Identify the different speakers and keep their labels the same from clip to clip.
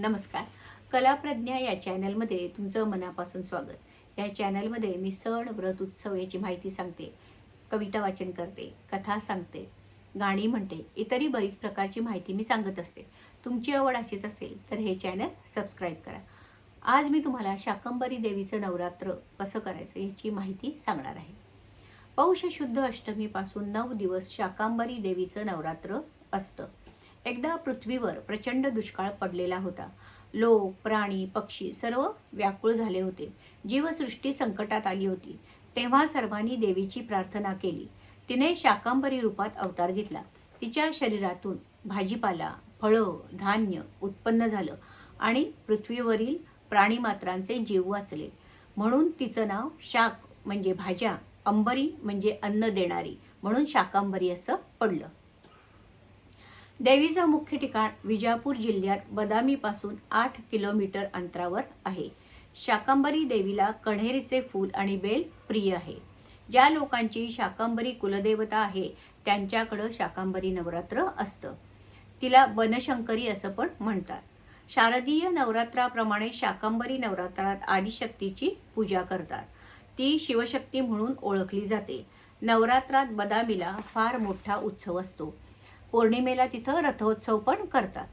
Speaker 1: नमस्कार. कलाप्रज्ञा या चॅनलमध्ये तुमचं मनापासून स्वागत. या चॅनलमध्ये मी सण व्रत उत्सव याची माहिती सांगते कविता वाचन करते कथा सांगते गाणी म्हणते इतरही बरीच प्रकारची माहिती मी सांगत असते. तुमची आवड अशीच असेल तर हे चॅनल सबस्क्राईब करा. आज मी तुम्हाला शाकंबरी देवीचं नवरात्र कसं करायचं याची माहिती सांगणार आहे. पौष शुद्ध अष्टमीपासून नऊ दिवस शाकंबरी देवीचं नवरात्र असतं. एकदा पृथ्वीवर प्रचंड दुष्काळ पडलेला होता. लोक प्राणी पक्षी सर्व व्याकुळ झाले होते. जीवसृष्टी संकटात आली होती. तेव्हा सर्वांनी देवीची प्रार्थना केली. तिने शाकांबरी रूपात अवतार घेतला. तिच्या शरीरातून भाजीपाला फळं धान्य उत्पन्न झालं आणि पृथ्वीवरील प्राणीमात्रांचे जीव वाचले. म्हणून तिचं नाव शाक म्हणजे भाज्या अंबरी म्हणजे अन्न देणारी म्हणून शाकांबरी असं पडलं. देवीचं मुख्य ठिकाण विजापूर जिल्ह्यात बदामीपासून आठ किलोमीटर अंतरावर आहे. शाकंबरी देवीला कण्हेरीचे फूल आणि बेल प्रिय आहे. ज्या लोकांची शाकंबरी कुलदेवता आहे त्यांच्याकडं शाकंबरी नवरात्र असतं. तिला बनशंकरी असं पण म्हणतात. शारदीय नवरात्राप्रमाणे शाकंबरी नवरात्रात आदिशक्तीची पूजा करतात. ती शिवशक्ती म्हणून ओळखली जाते. नवरात्रात बदामीला फार मोठा उत्सव असतो. पौर्णिमेला तिथं रथोत्सव पण करतात.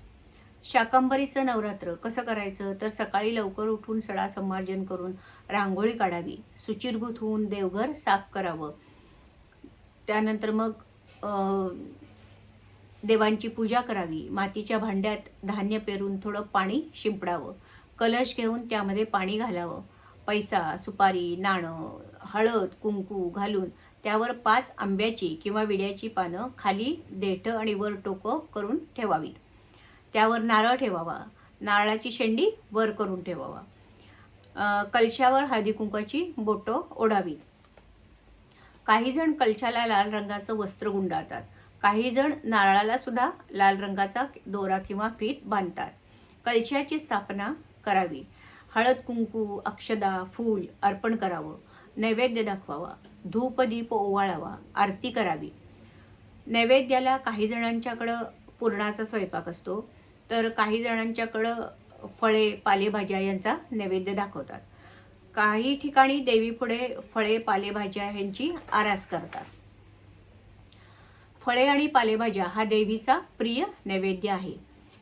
Speaker 1: शाकंबरीचं नवरात्र कसं करायचं? तर सकाळी लवकर उठून सडा संमार्जन करून रांगोळी काढावी. सुचिरभूत होऊन देवघर साफ करावं. त्यानंतर मग देवांची पूजा करावी. मातीच्या भांड्यात धान्य पेरून थोडं पाणी शिंपडावं. कलश घेऊन त्यामध्ये पाणी घालावं. पैसा सुपारी नाणं हळद कुंकू घालून त्यावर पाच आंब्याची किंवा विड्याची पानं खाली देठं आणि वर टोकं करून ठेवावी त्यावर नारळ ठेवावा. नारळाची शेंडी वर करून ठेवावा. कलशावर हळदी कुंकाची बोटं ओढावीत. काही जण कलशाला लाल रंगाचं वस्त्र गुंडाळतात. काही जण नारळाला सुद्धा लाल रंगाचा दोरा किंवा फीत बांधतात. कलशाची स्थापना करावी. हळद कुंकू अक्षदा फूल अर्पण करावं. नैवेद्य दाखवावा. धूपदीप ओवाळावा. आरती करावी. नैवेद्याला काही जणांच्याकडं पुरणाचा स्वयंपाक असतो. तर काही जणांच्याकडं फळे पालेभाज्या यांचा नैवेद्य दाखवतात. काही ठिकाणी देवीपुढे फळे पालेभाज्या ह्यांची आरास करतात. फळे आणि पालेभाज्या हा देवीचा प्रिय नैवेद्य आहे.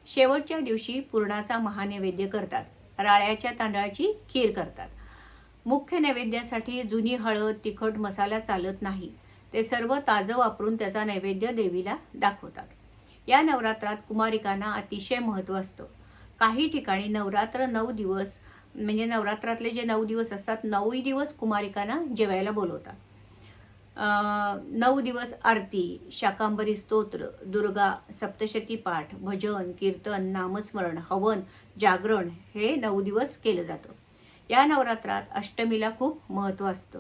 Speaker 1: शेवटच्या दिवशी पुरणाचा महानैवेद्य करतात. राळ्याच्या तांदळाची खीर करतात. मुख्य नैवेद्यासाठी जुनी हळद तिखट मसाला चालत नाही. ते सर्व ताजं वापरून त्याचा नैवेद्य देवीला दाखवतात. या नवरात्रात कुमारिकांना अतिशय महत्त्व असतं. काही ठिकाणी नवरात्र नऊ दिवस म्हणजे नवरात्रातले जे नऊ दिवस असतात नऊही दिवस कुमारिकांना जेवायला बोलवतात. नऊ दिवस आरती शाकांबरी स्तोत्र दुर्गा सप्तशती पाठ भजन कीर्तन नामस्मरण हवन जागरण हे नऊ दिवस केलं जातं. या नवरात्रात अष्टमीला खूप महत्त्व असतं.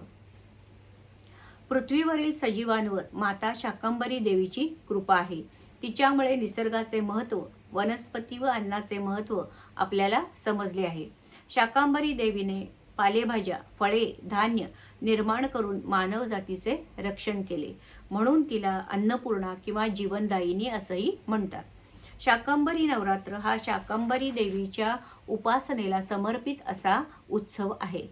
Speaker 1: पृथ्वीवरील सजीवांवर माता शाकंबरी देवीची कृपा आहे. तिच्यामुळे निसर्गाचे महत्त्व वनस्पती व अन्नाचे महत्त्व आपल्याला समजले आहे. शाकांबरी देवीने पालेभाज्या फळे धान्य निर्माण करून मानव जातीचे रक्षण केले. म्हणून तिला अन्नपूर्णा किंवा जीवनदायिनी असंही म्हणतात. शाकंबरी नवरात्र हा शाकंबरी देवीच्या उपासनेला समर्पित असा उत्सव आहे.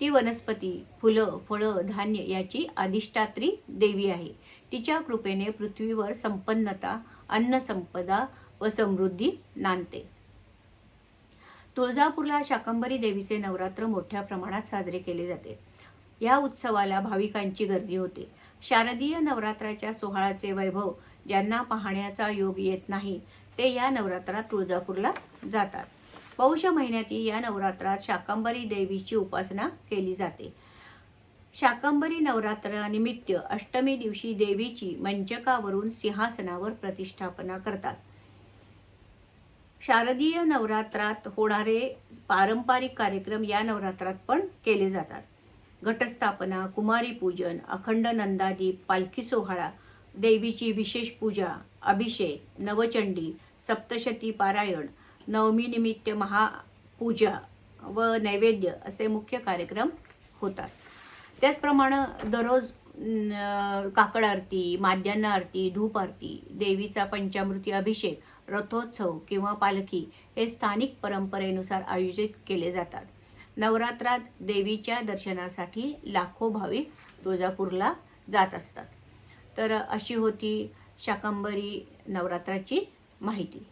Speaker 1: ती वनस्पती फुलं फळं धान्य याची अधिष्ठात्री देवी आहे. तिच्या कृपेने पृथ्वीवर संपन्नता अन्नसंपदा व समृद्धी नांदते. तुळजापूरला शाकंबरी देवीचे नवरात्र मोठ्या प्रमाणात साजरे केले जाते. या उत्सवाला भाविकांची गर्दी होते. शारदीय नवरात्राच्या सोहळ्याचे वैभव ज्यांना पाहण्याचा योग येत नाही. ते या नवरात्रात तुळजापूरला जातात. पौष महिन्यातील या नवरात्रात शाकंबरी देवीची उपासना केली जाते. शाकंबरी नवरात्रानिमित्त अष्टमी दिवशी देवीची मंचकावरून सिंहासनावर प्रतिष्ठापना करतात. शारदीय नवरात्रात होणारे पारंपरिक कार्यक्रम या नवरात्रात पण केले जातात. घटस्थापना कुमारी पूजन अखंड नंदादीप पालखी सोहळा देवीची विशेष पूजा अभिषेक नवचंडी सप्तशती पारायण नवमीनिमित्त महापूजा व नैवेद्य असे मुख्य कार्यक्रम होतात. त्याचप्रमाणे दररोज काकड आरती माध्यान्ह आरती धूप आरती देवीचा पंचामृती अभिषेक रथोत्सव किंवा पालखी हे स्थानिक परंपरेनुसार आयोजित केले जातात. नवरात्रात देवीच्या दर्शनासाठी लाखो भाविक तुळजापूरला जात असतात. तर अशी होती शाकंबरी नवरात्राची माहिती.